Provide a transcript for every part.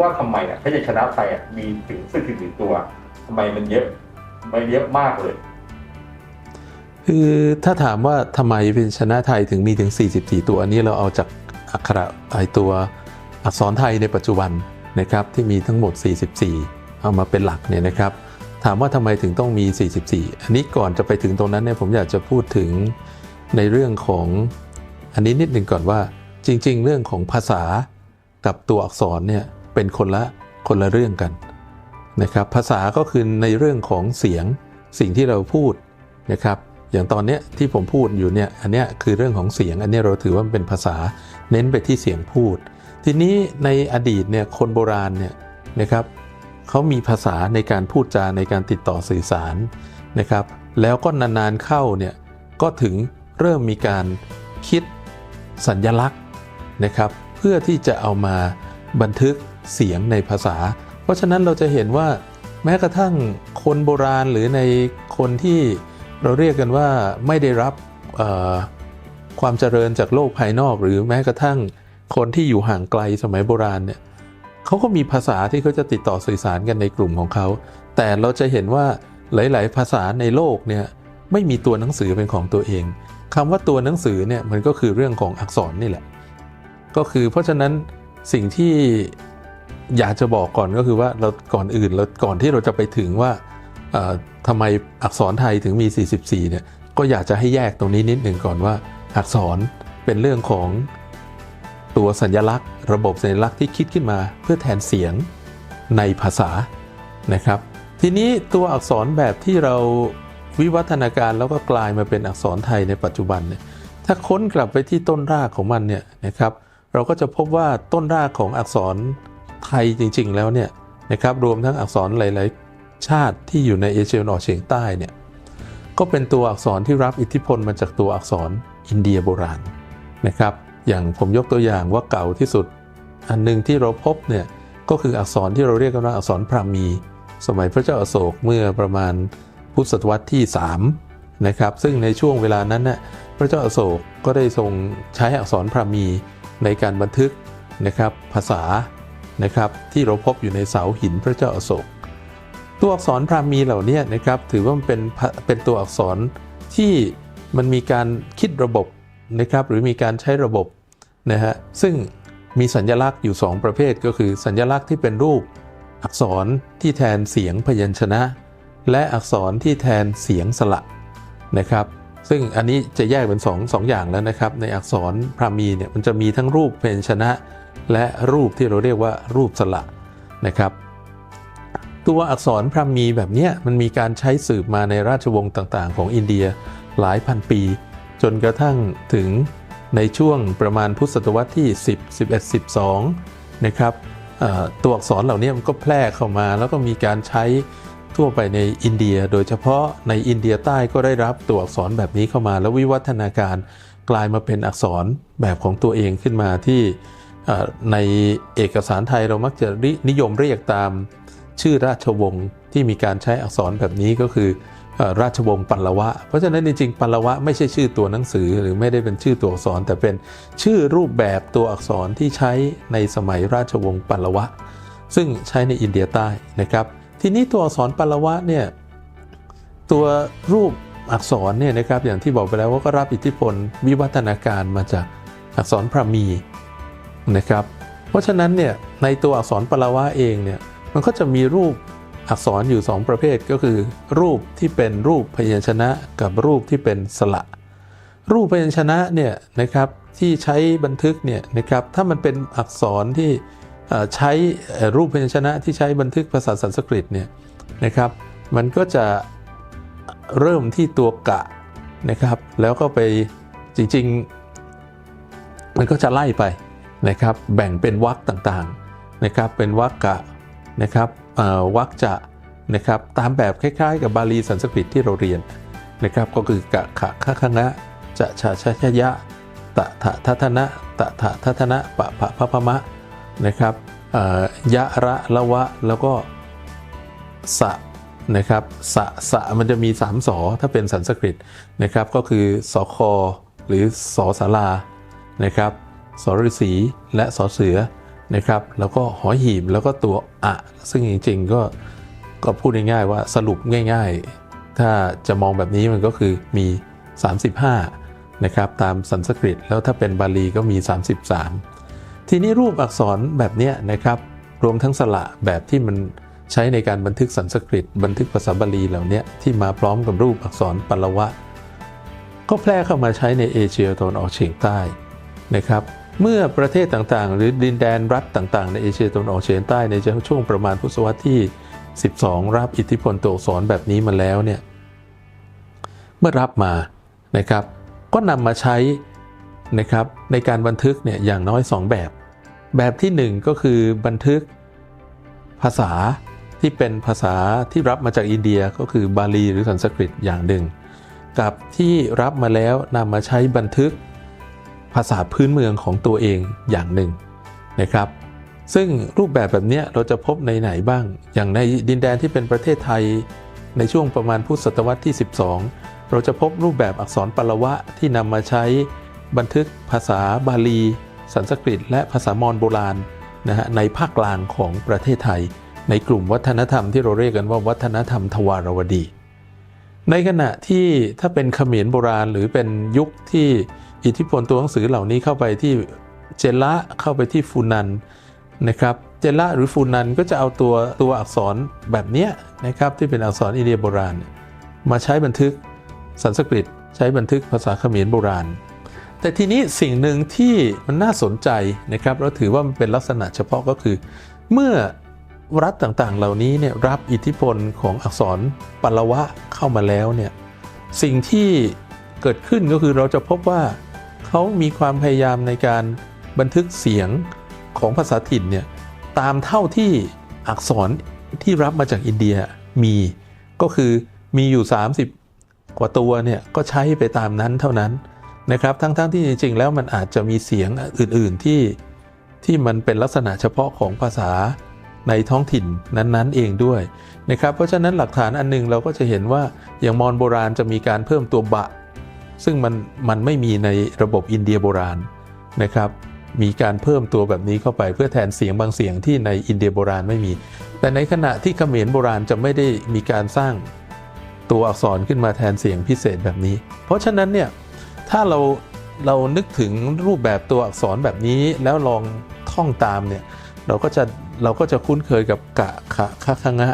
ว่าทำไมอะพยัญชนะไทยอะมีถึงสี่สิบสี่ตัวทำไมมันเยอะมันเยอะมากเลย คือถ้าถามว่าทำไมเป็นชนะไทยถึงมีถึง 44 ตัวอันนี้เราเอาจากอักขระไอตัวอักษรไทยในปัจจุบันนะครับที่มีทั้งหมด 44 เอามาเป็นหลักเนี่ยนะครับถามว่าทำไมถึงต้องมี 44 อันนี้ก่อนจะไปถึงตรงนั้นเนี่ยผมอยากจะพูดถึงในเรื่องของอันนี้นิดหนึ่งก่อนว่าจริง ๆ เรื่องของภาษากับตัวอักษรเนี่ย เป็นคนละคนละเรื่องกันนะครับภาษาก็คือในเรื่องของเสียงสิ่งที่เราพูดนะครับอย่างตอนนี้ที่ผมพูดอยู่เนี่ยอันนี้คือเรื่องของเสียงอันนี้เราถือว่ามันเป็นภาษาเน้นไปที่เสียงพูด ทีนี้ในอดีตเนี่ยคนโบราณเนี่ยนะครับเขามีภาษาในการพูดจาในการติดต่อสื่อสารนะครับ แล้วก็นานๆเข้าเนี่ยก็ถึงเริ่มมีการคิดสัญญลักษณ์นะครับ เพื่อที่จะเอามาบันทึก เสียงในภาษา เพราะฉะนั้นเราจะเห็นว่าแม้กระทั่งคนโบราณหรือในคนที่เราเรียกกันว่าไม่ได้รับความเจริญจากโลกภายนอก หรือแม้กระทั่งคนที่อยู่ห่างไกลสมัยโบราณเนี่ยเขาก็มีภาษาที่เขาจะติดต่อสื่อสารกันในกลุ่มของเขา แต่เราจะเห็นว่าหลาย ๆ ภาษาในโลกเนี่ยไม่มีตัวหนังสือเป็นของตัวเองคำว่าตัวหนังสือเนี่ยมันก็คือเรื่องของอักษรนี่แหละ ก็คือเพราะฉะนั้นสิ่งที่ อยากจะบอกก่อนก็คือว่าเราก่อนอื่นเราก่อนที่เราจะไปถึงว่าเอ่อทำไมอักษรไทยถึงมี 44 เนี่ย ก็อยากจะให้แยกตรงนี้นิดหนึ่งก่อนว่า อักษรเป็นเรื่องของตัวสัญลักษณ์ ระบบสัญลักษณ์ที่คิดขึ้นมาเพื่อแทนเสียงในภาษานะครับ ทีนี้ตัวอักษรแบบที่เราวิวัฒนาการแล้วก็กลายมาเป็นอักษรไทยในปัจจุบันเนี่ยถ้าค้นกลับไปที่ต้นรากของมันเนี่ยนะครับ เราก็จะพบว่าต้นรากของอักษร ไทยจริง ๆ แล้วเนี่ยนะครับรวมทั้งอักษรหลาย ๆ ชาติที่อยู่ในเอเชียตะวันออกเฉียงใต้เนี่ยก็เป็นตัวอักษรที่รับอิทธิพลมาจากตัวอักษรอินเดียโบราณนะครับอย่างผมยกตัวอย่างว่าเก่าที่สุด อันหนึ่งที่เราพบเนี่ยก็คืออักษรที่เราเรียกกันว่าอักษรพราหมี สมัยพระเจ้าอาโศกเมื่อประมาณพุทธศตวรรษที่3นะครับซึ่งในช่วงเวลานั้นน่ะพระเจ้าอาโศกก็ได้ทรงใช้อักษรพราหมีในการบันทึกนะครับภาษา นะครับที่เราพบอยู่ในเสาหินพระเจ้าอาโศก ตัวอักษรพราหมีเหล่านี้นะครับถือว่ามันเป็นเป็นตัวอักษรที่มันมีการคิดระบบนะครับหรือมีการใช้ระบบนะฮะซึ่งมีสัญลักษณ์อยู่ 2 ประเภทก็คือสัญลักษณ์ที่เป็นรูปอักษรที่แทนเสียงพยัญชนะ และอักษรที่แทนเสียงสระนะครับ ซึ่งอันนี้จะแยกเป็น2องสองอย่างแล้วนะครับ ในอักษรพราหมีเนี่ยมันจะมีทั้งรูปพยัญชนะ และรูปที่เราเรียกว่ารูปสระนะครับ ตัวอักษรพราหมีแบบนี้มันมีการใช้สืบมาในราชวงศ์ต่างๆ ของอินเดียหลายพันปี จนกระทั่งถึงในช่วงประมาณพุทธศตวรรษที่ 10 11 12 นะครับตัวอักษรเหล่านี้มันก็แพร่เข้ามา แล้วก็มีการใช้ทั่วไปในอินเดีย โดยเฉพาะในอินเดียใต้ก็ได้รับตัวอักษรแบบนี้เข้ามา แล้ววิวัฒนาการกลายมาเป็นอักษรแบบของตัวเองขึ้นมาที่ ในเอกสารไทยเรามักจะนิยมเรียกตามชื่อราชวงศ์ที่มีการใช้อักษรแบบนี้ก็คืออราชวงศ์ปัลละวะ เพราะฉะนั้นจริงๆปัลละวะไม่ใช่ชื่อตัวหนังสือหรือไม่ได้เป็นชื่อตัวอักษร แต่เป็นชื่อรูปแบบตัวอักษรที่ใช้ในสมัยราชวงศ์ปัลละวะ ซึ่งใช้ในอินเดียใต้นะครับ ทีนี้ตัวอักษรปัลละวะเนี่ยตัวรูปอักษรเนี่ยนะครับอย่างที่บอกไปแล้วว่าก็รับอิทธิพลวิวัฒนาการมาจากอักษรพราหมี นะครับ เพราะฉะนั้นเนี่ยในตัวอักษรปลาวะเองเนี่ยมันก็จะมีรูปอักษรอยู่ 2 ประเภทก็คือ รูปที่เป็นรูปพยัญชนะกับรูปที่เป็นสระ รูปพยัญชนะเนี่ยนะครับที่ใช้บันทึกเนี่ยนะครับถ้ามันเป็นอักษรที่ใช้รูปพยัญชนะที่ใช้บันทึกภาษาสันสกฤตเนี่ยนะครับมันก็จะเริ่มที่ตัวกะนะครับ แล้วก็ไปจริงๆ มันก็จะไล่ไป นะครับแบ่งเป็นวรรคต่างๆนะครับเป็นวรรคกะนะครับวรรคจะนะครับตามแบบคล้ายๆ กับบาลีสันสกฤตที่เราเรียนนะครับก็คือกะขะคะคะนะจะชะชะชะยะตะทะทัทนะตะทะทัทนะปะพะพะพะมะนะครับยะระละวะแล้วก็สะนะครับสะสะมันจะมีสามสอถ้าเป็นสันสกฤตนะครับก็คือสอคอหรือสอสารานะครับ สอฤษีและสอเสือนะครับแล้วก็หอหีบแล้วก็ตัวอะ ซึ่งจริงๆก็ก็พูดง่ายๆว่าสรุปง่ายๆ ถ้าจะมองแบบนี้มันก็คือมี 35นะครับตามสันสกฤต แล้วถ้าเป็นบาลีก็มี 33 ทีนี้รูปอักษรแบบนี้นะครับรวมทั้งสระแบบที่มันใช้ในการบันทึกสันสกฤต บันทึกภาษาบาลีเหล่านี้ที่มาพร้อมกับรูปอักษรปัลวะ ก็แพร่เข้ามาใช้ในเอเชียตะวันออกเฉียงใต้นะครับ เมื่อประเทศต่างๆ หรือดินแดนรัฐต่างๆ ในเอเชียตะวันออกเฉียงใต้ในช่วงประมาณพุทธศตวรรษที่ 12 รับอิทธิพลตัวอักษรแบบนี้มาแล้วเนี่ยเมื่อรับมานะครับ ก็นำมาใช้นะครับในการบันทึกเนี่ยอย่างน้อย 2 แบบ แบบที่ 1 ก็คือบันทึกภาษาที่เป็นภาษาที่รับมาจากอินเดียก็คือบาลีหรือสันสกฤตอย่างหนึ่ง กับที่รับมาแล้วนำมาใช้บันทึก ภาษาพื้นเมืองของตัวเองอย่างหนึ่งนะครับ ซึ่งรูปแบบแบบนี้เราจะพบในไหนบ้าง อย่างในดินแดนที่เป็นประเทศไทย ในช่วงประมาณพุทธศตวรรษที่ 12 เราจะพบรูปแบบอักษรปลวะที่นำมาใช้บันทึกภาษาบาลี สันสกฤต และภาษามอญโบราณนะฮะในภาคกลางของประเทศไทย ในกลุ่มวัฒนธรรมที่เราเรียกกันว่าวัฒนธรรมทวารวดี ในขณะที่ถ้าเป็นเขมรโบราณหรือเป็นยุคที่ อิทธิพลตัวหนังสือเหล่านี้เข้าไปที่เจละเข้าไปที่ฟูนันนะครับเจละหรือฟูนันก็จะเอาตัวตัวอักษรแบบเนี้ยนะครับที่เป็นอักษรอินเดียโบราณ มาใช้บันทึกสันสกฤตใช้บันทึกภาษาเขมรโบราณ แต่ทีนี้สิ่งหนึ่งที่มันน่าสนใจนะครับเราถือว่ามันเป็นลักษณะเฉพาะก็คือ เมื่อรัฐต่างๆ เหล่านี้เนี่ยรับอิทธิพลของอักษรปลวะเข้ามาแล้วเนี่ยสิ่งที่เกิดขึ้นก็คือเราจะพบว่า เขามีความพยายามในการบันทึกเสียงของภาษาถิ่นเนี่ยตามเท่าที่อักษรที่รับมาจากอินเดียมีก็คือมีอยู่ 30 กว่าตัวเนี่ยก็ใช้ไปตามนั้นเท่านั้นนะครับ ทั้งๆทที่จริงๆ แล้วมันอาจจะมีเสียงอื่นๆที่ที่มันเป็นลักษณะเฉพาะของภาษาในท้องถิ่นนั้นๆ เองด้วยนะครับเพราะฉะนั้นหลักฐานอันหนึงเราก็จะเห็นว่าอย่างมอญโบราณจะมีการเพิ่มตัวบะ ซึ่งมันมันไม่มีในระบบอินเดียโบราณนะครับมีการเพิ่มตัวแบบนี้เข้าไปเพื่อแทนเสียงบางเสียงที่ในอินเดียโบราณไม่มี แต่ในขณะที่เขมรโบราณจะไม่ได้มีการสร้างตัวอักษรขึ้นมาแทนเสียงพิเศษแบบนี้ เพราะฉะนั้นเนี่ยถ้าเราเรานึกถึงรูปแบบตัวอักษรแบบนี้แล้วลองท่องตามเนี่ยเราก็จะเราก็จะคุ้นเคยกับกะขะคะคะงะ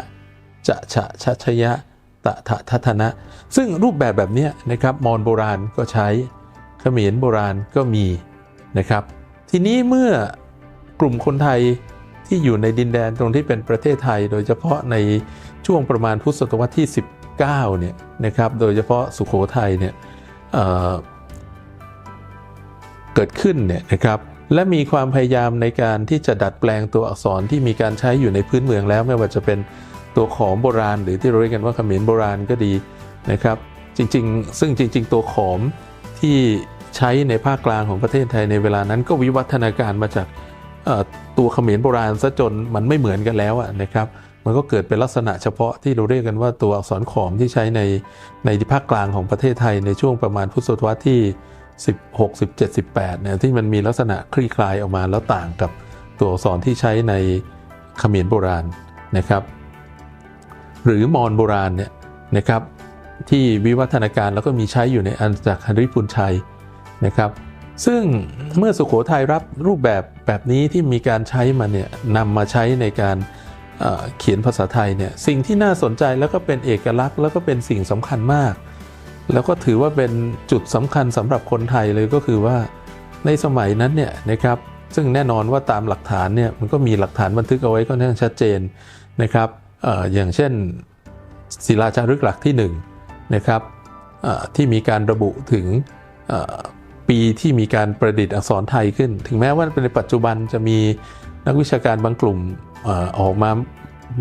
จะฉะชะชยะ ตะทะทัทนะ ซึ่งรูปแบบแบบนี้นะครับมอญโบราณก็ใช้เขมรโบราณก็มีนะครับ ทีนี้เมื่อกลุ่มคนไทยที่อยู่ในดินแดนตรงที่เป็นประเทศไทย โดยเฉพาะในช่วงประมาณพุทธศตวรรษที่ 19เนี่ยนะครับโดยเฉพาะสุโขทัยเนี่ยเเกิดขึ้นเนี่ยนะครับและมีความพยายามในการที่จะดัดแปลงตัวอักษรที่มีการใช้อยู่ในพื้นเมืองแล้วไม่ว่าจะเป็น ตัวขอมโบราณ หรือที่เราเรียกกันว่าเขมรโบราณก็ดีนะครับจริงๆ ซึ่งจริง ๆ ตัวขอมที่ใช้ในภาคกลางของประเทศไทยในเวลานั้นก็วิวัฒนาการมาจากตัวเขมรโบราณซะจนมันไม่เหมือนกันแล้วนะครับมันก็เกิดเป็นลักษณะเฉพาะที่เราเรียกกันว่าตัวอักษรขอมที่ใช้ในในภาคกลางของประเทศไทยในช่วงประมาณพุทธศตวรรษที่ 16 17 18เนี่ยที่มันมีลักษณะคลี่คลายออกมาแล้วต่างกับตัวอักษรที่ใช้ในเขมรโบราณนะครับ หรือมอญโบราณเนี่ยนะครับที่วิวัฒนาการแล้วก็มีใช้อยู่ในอันจากฮันริพุนชัยนะครับ ซึ่งเมื่อสุโขทัยรับรูปแบบแบบนี้ที่มีการใช้มาเนี่ยนำมาใช้ในการเอ่อเขียนภาษาไทยเนี่ยสิ่งที่น่าสนใจแล้วก็เป็นเอกลักษณ์แล้วก็เป็นสิ่งสำคัญมาก แล้วก็ถือว่าเป็นจุดสำคัญสำหรับคนไทยเลยก็คือว่าในสมัยนั้นเนี่ยนะครับซึ่งแน่นอนว่าตามหลักฐานเนี่ยมันก็มีหลักฐานบันทึกเอาไว้ก็แน่ชัดเจนนะครับ อย่างเช่นศิลาจารึกหลักที่1นงนะครับที่มีการระบุถึงปีที่มีการประดิษฐ์อักษรไทยขึ้น ถึงแม้ว่าในปัจจุบันจะมีนักวิชาการบางกลุ่มออกมา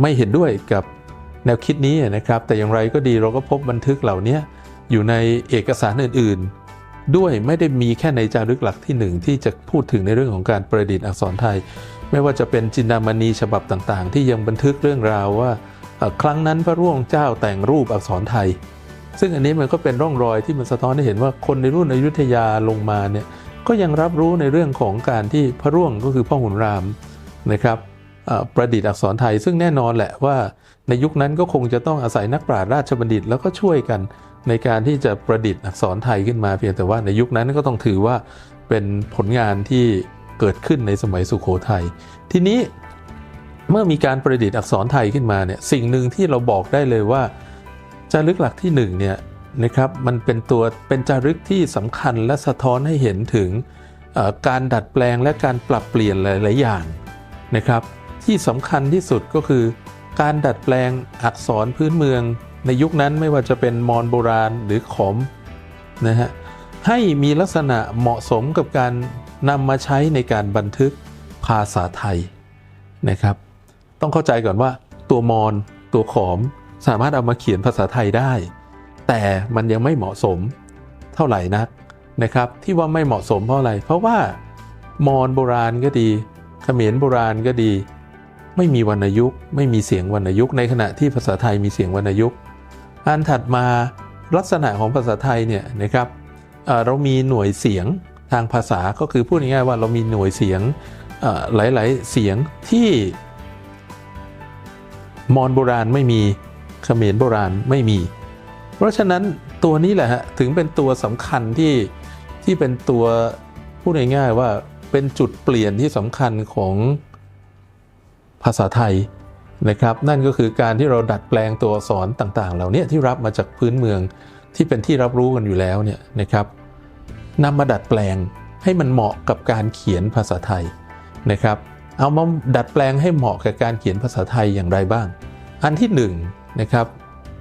ไม่เห็นด้วยกับแนวคิดนี้นะครับ แต่อย่างไรก็ดีเราก็พบบันทึกเหล่านี้อยู่ในเอกสารอื่น ด้วยไม่ได้มีแค่ในจารึกหลักที่หนึ่งที่จะพูดถึงในเรื่องของการประดิษฐ์อักษรไทย ไม่ว่าจะเป็นจินดามณีฉบับต่างๆ ที่ยังบันทึกเรื่องราวว่า ครั้งนั้นพระร่วงเจ้าแต่งรูปอักษรไทย ซึ่งอันนี้มันก็เป็นร่องรอยที่มันสะท้อนให้เห็นว่าคนในรุ่นอยุธยาลงมาเนี่ยก็ยังรับรู้ในเรื่องของการที่พระร่วงก็คือพ่อขุนรามนะครับประดิษฐ์อักษรไทยซึ่งแน่นอนแหละว่าในยุคนั้นก็คงจะต้องอาศัยนักปราชญ์ราชบัณฑิตแล้วก็ช่วยกัน ในการที่จะประดิษฐ์อักษรไทยขึ้นมาเพียงแต่ว่าในยุคนั้นก็ต้องถือว่าเป็นผลงานที่เกิดขึ้นในสมัยสุขโขทัยทีนี้เมื่อมีการประดิษฐ์อักษรไทยขึ้นมาเนี่ยสิ่งหนึ่งที่เราบอกได้เลยว่าจารึกหลักที่หนึ่งเนี่ยนะครับมันเป็นตัวเป็นจารึกที่สำคัญและสะท้อนให้เห็นถึงการดัดแปลงและการปรับเปลี่ยนหลาย ๆ อย่างนะครับ ที่สำคัญที่สุดก็คือ การดัดแปลงอักษรพื้นเมือง ในยุคนั้นไม่ว่าจะเป็นมอญโบราณหรือขอมนะฮะให้มีลักษณะเหมาะสมกับการนำมาใช้ในการบันทึกภาษาไทยนะครับ ต้องเข้าใจก่อนว่าตัวมอญตัวขอมสามารถเอามาเขียนภาษาไทยได้ แต่มันยังไม่เหมาะสมเท่าไหร่นักนะครับ ที่ว่าไม่เหมาะสมเพราะอะไร เพราะว่ามอญโบราณก็ดีเขมรโบราณก็ดี ไม่มีวรรณยุกต์ไม่มีเสียงวรรณยุกต์ในขณะที่ภาษาไทยมีเสียงวรรณยุกต์ อันถัดมาลักษณะของภาษาไทยเนี่ยนะครับเรามีหน่วยเสียงทางภาษาก็คือพูดง่ายๆว่าเรามีหน่วยเสียงหลายๆเสียงที่มอญโบราณไม่มีเขมรโบราณไม่มี เพราะฉะนั้นตัวนี้แหละฮะถึงเป็นตัวสำคัญที่ที่เป็นตัวพูดง่ายๆว่าเป็นจุดเปลี่ยนที่สำคัญของภาษาไทย นะครับ นั่นก็คือการที่เราดัดแปลงตัวอักษรต่างๆ เหล่านี้ที่รับมาจากพื้นเมืองที่เป็นที่รับรู้กันอยู่แล้วเนี่ยนะครับนำมาดัดแปลงให้มันเหมาะกับการเขียนภาษาไทยนะครับ เอามาดัดแปลงให้เหมาะกับการเขียนภาษาไทยอย่างไรบ้าง อันที่หนึ่งนะครับ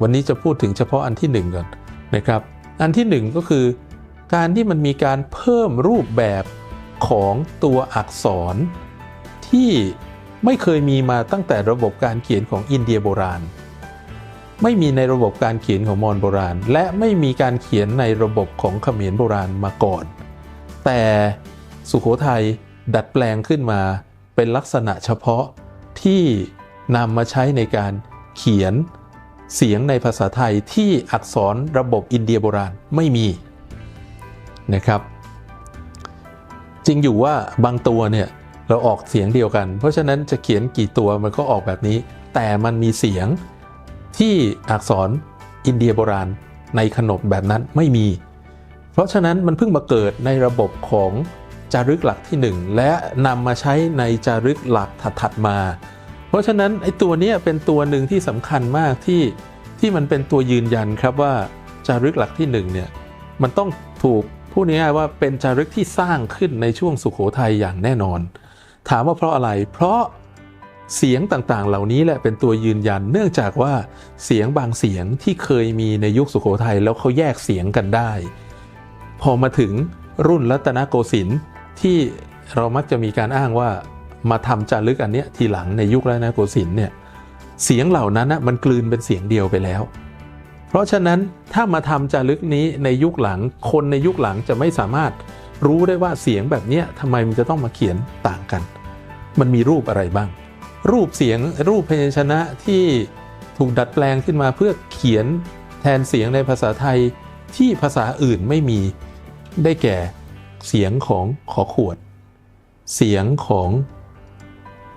วันนี้จะพูดถึงเฉพาะอันที่หนึ่งก่อนนะครับ อันที่หนึ่งก็คือ การที่มันมีการเพิ่มรูปแบบของตัวอักษรที่ ไม่เคยมีมาตั้งแต่ระบบการเขียนของอินเดียโบราณ ไม่มีในระบบการเขียนของมอญโบราณ และไม่มีการเขียนในระบบของเขมรโบราณมาก่อน แต่สุโขทัยดัดแปลงขึ้นมาเป็นลักษณะเฉพาะที่นำมาใช้ในการเขียนเสียงในภาษาไทยที่อักษรระบบอินเดียโบราณไม่มีนะครับ จริงอยู่ว่าบางตัวเนี่ย เราออกเสียงเดียวกัน เพราะฉะนั้นจะเขียนกี่ตัวมันก็ออกแบบนี้ แต่มันมีเสียงที่อักษรอินเดียโบราณในขนบแบบนั้นไม่มี เพราะฉะนั้นมันเพิ่งมาเกิดในระบบของจารึกหลักที่ 1 และนำมาใช้ในจารึกหลักถัดๆมา เพราะฉะนั้นไอ้ตัวนี้เป็นตัวหนึ่งที่สำคัญมากที่ที่มันเป็นตัวยืนยันครับว่าจารึกหลักที่1เนี่ยมันต้องถูกพูดง่ายๆว่าเป็นจารึกที่สร้างขึ้นในช่วงสุขโขทัยอย่างแน่นอน ถามว่าเพราะอะไร เพราะเสียงต่างๆ เหล่านี้แหละเป็นตัวยืนยัน เนื่องจากว่าเสียงบางเสียงที่เคยมีในยุคสุขโขทัยแล้วเขาแยกเสียงกันได้ พอมาถึงรุ่นรัตนโกสินทร์ที่เรามักจะมีการอ้างว่ามาทำจารึกอันเนี้ยทีหลังในยุครัตนโกสินทร์เนี่ยเสียงเหล่านั้นนะมันกลืนเป็นเสียงเดียวไปแล้ว เพราะฉะนั้นถ้ามาทำจารึกนี้ในยุคหลังคนในยุคหลังจะไม่สามารถ รู้ได้ว่าเสียงแบบนี้ทำไมมันจะต้องมาเขียนต่างกัน มันมีรูปอะไรบ้าง รูปเสียงรูปพยัญชนะที่ถูกดัดแปลงขึ้นมาเพื่อเขียนแทนเสียงในภาษาไทยที่ภาษาอื่นไม่มีได้แก่เสียงของขอขวด เสียงของ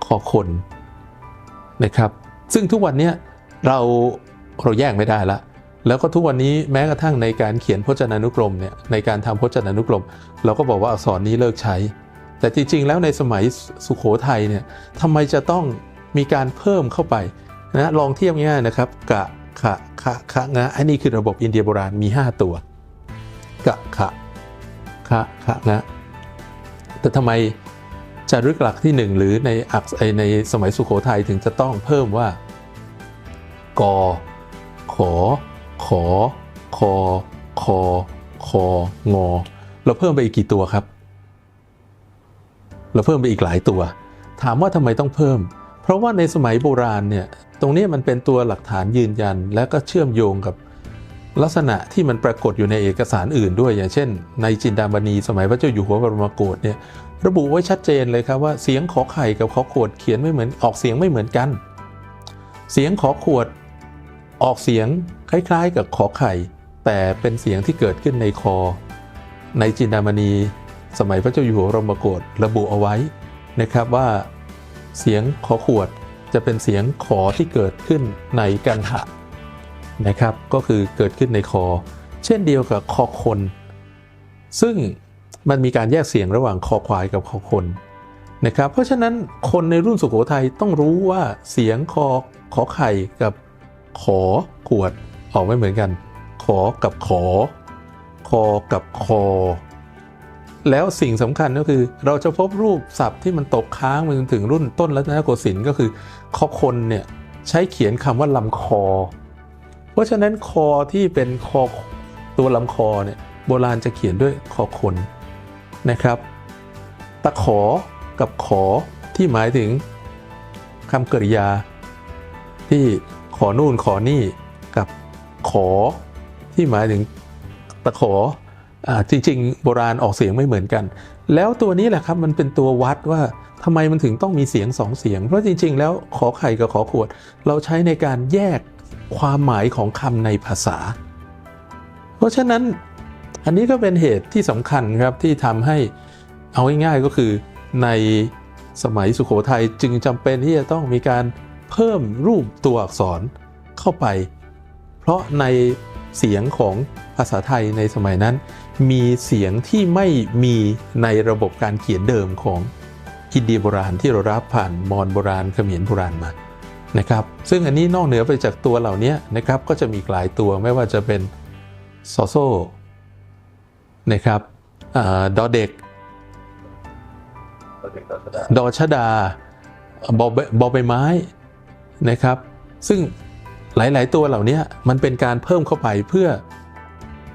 ขอคนนะครับ ซึ่งทุกวันนี้เราเราแยกไม่ได้ละ แล้วก็ทุกวันนี้แม้กระทั่งในการเขียนพจนานุกรมเนี่ยในการทำพจนานุกรม เราก็บอกว่าอักษรนี้เลิกใช้ แต่จริง ๆ แล้วในสมัยสุขโขทัยเนี่ยทำไมจะต้องมีการเพิ่มเข้าไปนะลองเทียบง่ายๆนะครับกะขะขะขะงะอันนี้คือระบบอินเดียโบราณมี 5 ตัวกะขะขะขะงะแต่ทำไมจารึกหลักที่หนึ่งหรือในอักษในสมัยสุขโขทัยถึงจะต้องเพิ่มว่ากอขอ ขอ คอ คอ คองอ เราเพิ่มไปอีกกี่ตัวครับ เราเพิ่มไปอีกหลายตัว ถามว่าทำไมต้องเพิ่ม เพราะว่าในสมัยโบราณเนี่ย ตรงนี้มันเป็นตัวหลักฐานยืนยัน และก็เชื่อมโยงกับลักษณะที่มันปรากฏอยู่ในเอกสารอื่นด้วยอย่างเช่น ในจินดามณีสมัยพระเจ้าอยู่หัวบรมโกศเนี่ยระบุไว้ชัดเจนเลยครับว่าเสียงขอไข่กับขอขวดเขียนไม่เหมือนออกเสียงไม่เหมือนกัน เสียงขอขวด ออกเสียงคล้ายๆกับขอไข่ แต่เป็นเสียงที่เกิดขึ้นในคอ ในจินดามณี สมัยพระเจ้าอยู่หัวรมโกศระบุเอาไว้นะครับว่า เสียงขอขวดจะเป็นเสียงขอที่เกิดขึ้นในกันหะนะครับ ก็คือเกิดขึ้นในคอ เช่นเดียวกับคอคน ซึ่งมันมีการแยกเสียงระหว่างคอควายกับคอคนนะครับ เพราะฉะนั้นคนในรุ่นสุโขทัยต้องรู้ว่าเสียงคอขอไข่กับ ขอขวดออกไม่เหมือนกัน ขอกับขอ คอกับคอ แล้วสิ่งสำคัญก็คือเราจะพบรูปศัพท์ที่มันตกค้างมาจนถึงรุ่นต้นรัตนโกสินทร์ก็คือคอคนเนี่ยใช้เขียนคำว่าลำคอ เพราะฉะนั้นคอที่เป็นคอตัวลำคอเนี่ยโบราณจะเขียนด้วยคอคนนะครับ ตะขอกับขอที่หมายถึงคำกริยาที่ ขอนู่นขอนี่กับขอที่หมายถึงตะขออ่าจริง ๆ โบราณออกเสียงไม่เหมือนกัน แล้วตัวนี้แหละครับมันเป็นตัววัดว่าทำไมมันถึงต้องมีเสียงสองเสียง เพราะจริง ๆ แล้วขอไข่กับขอขวด เราใช้ในการแยกความหมายของคำในภาษา เพราะฉะนั้นอันนี้ก็เป็นเหตุที่สำคัญครับที่ทำให้เอาง่ายๆก็คือในสมัยสุขโขทัยจึงจำเป็นที่จะต้องมีการ เพิ่มรูปตัวอักษรเข้าไป เพราะในเสียงของภาษาไทยในสมัยนั้น มีเสียงที่ไม่มีในระบบการเขียนเดิมของอินเดียโบราณที่เรารับผ่านมอญโบราณเขมรโบราณมานะครับ ซึ่งอันนี้นอกเหนือไปจากตัวเหล่านี้นะครับก็จะมีอีกหลายตัวไม่ว่าจะเป็นซอโซนะครับอาดอเด็กเราถึงเราจะได้ดอชดาบอใบบอใบไม้ นะครับ ซึ่งหลาย ๆ ตัวเหล่านี้มันเป็นการเพิ่มเข้าไปเพื่อ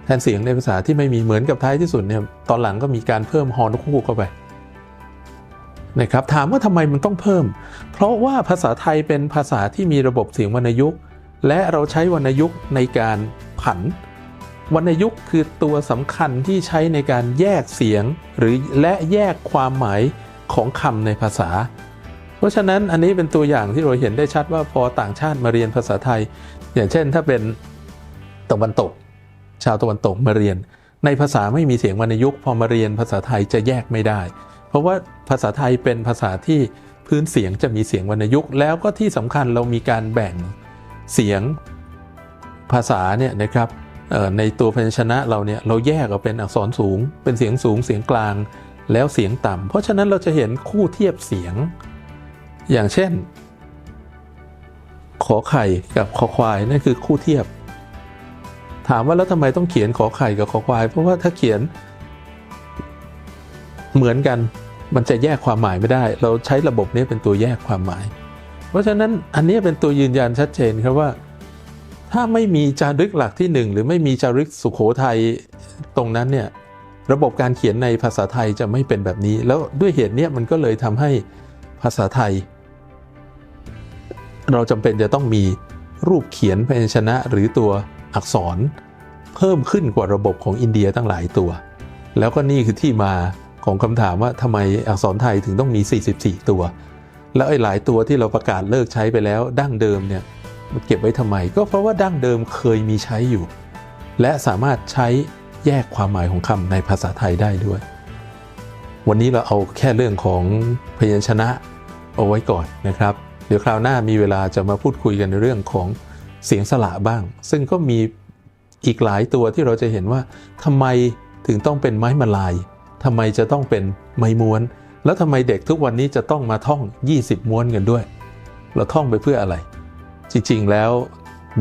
แทนเสียงในภาษาที่ไม่มีเหมือนกับท้ายที่สุดเนี่ยตอนหลังก็มีการเพิ่มฮอนคู่เข้าไปนะครับถามว่าทำไมมันต้องเพิ่ม เพราะว่าภาษาไทยเป็นภาษาที่มีระบบเสียงวรรณยุกต์ และเราใช้วรรณยุกต์ในการผัน วรรณยุกต์คือตัวสำคัญที่ใช้ในการแยกเสียง หรือและแยกความหมายของคำในภาษา เพราะฉะนั้นอันนี้เป็นตัวอย่างที่เราเห็นได้ชัดว่าพอต่างชาติมาเรียนภาษาไทย อย่างเช่น ถ้าเป็นตะวันตก ชาวตะวันตกมาเรียน ในภาษาไม่มีเสียงวรรณยุกต์พอมาเรียนภาษาไทยจะแยกไม่ได้ เพราะว่าภาษาไทยเป็นภาษาที่พื้นเสียงจะมีเสียงวรรณยุกต์แล้วก็ที่สำคัญเรามีการแบ่งเสียงภาษาเนี่ยนะครับในตัวพยัญชนะเราเนี่ยเราแยกออกเป็นอักษรสูง เป็นเสียงสูงเสียงกลางแล้วเสียงต่ำเพราะฉะนั้นเราจะเห็นคู่เทียบเสียง อย่างเช่น ขอไข่กับขอควายนั่นคือคู่เทียบ ถามว่าแล้วทำไมต้องเขียนขอไข่กับขอควาย เพราะว่าถ้าเขียน เหมือนกันมันจะแยกความหมายไม่ได้ เราใช้ระบบนี้เป็นตัวแยกความหมาย เพราะฉะนั้นอันนี้เป็นตัวยืนยันชัดเจนครับว่า ถ้าไม่มีจารึกหลักที่หนึ่งหรือไม่มีจารึกสุขโขทัยตรงนั้นเนี่ยระบบการเขียนในภาษาไทยจะไม่เป็นแบบนี้ แล้วด้วยเหตุนี้มันก็เลยทำให้ภาษาไทย เราจำเป็นจะต้องมีรูปเขียนพยัญชนะหรือตัวอักษร เพิ่มขึ้นกว่าระบบของอินเดียตั้งหลายตัว แล้วก็นี่คือที่มาของคำถามว่าทำไมอักษรไทยถึงต้องมี 44 ตัว แล้วไอ้หลายตัวที่เราประกาศเลิกใช้ไปแล้วดั้งเดิมเนี่ยมันเก็บไว้ทำไม ก็เพราะว่าดั้งเดิมเคยมีใช้อยู่ และสามารถใช้แยกความหมายของคำในภาษาไทยได้ด้วย วันนี้เราเอาแค่เรื่องของพยัญชนะเอาไว้ก่อนนะครับ เดี๋ยวคราวหน้ามีเวลาจะมาพูดคุยกันในเรื่องของเสียงสระบ้าง ซึ่งก็มีอีกหลายตัวที่เราจะเห็นว่าทำไมถึงต้องเป็นไม้มาลายทำไมจะต้องเป็นไม้ม้วน แล้วทำไมเด็กทุกวันนี้จะต้องมาท่อง 20 ม้วนกันด้วย เราท่องไปเพื่ออะไร จริงๆแล้ว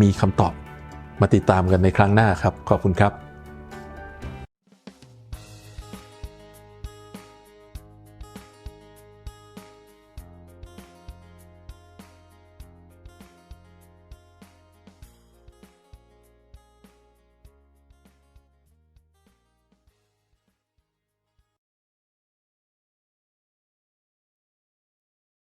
มีคำตอบมาติดตามกันในครั้งหน้าครับ ขอบคุณครับ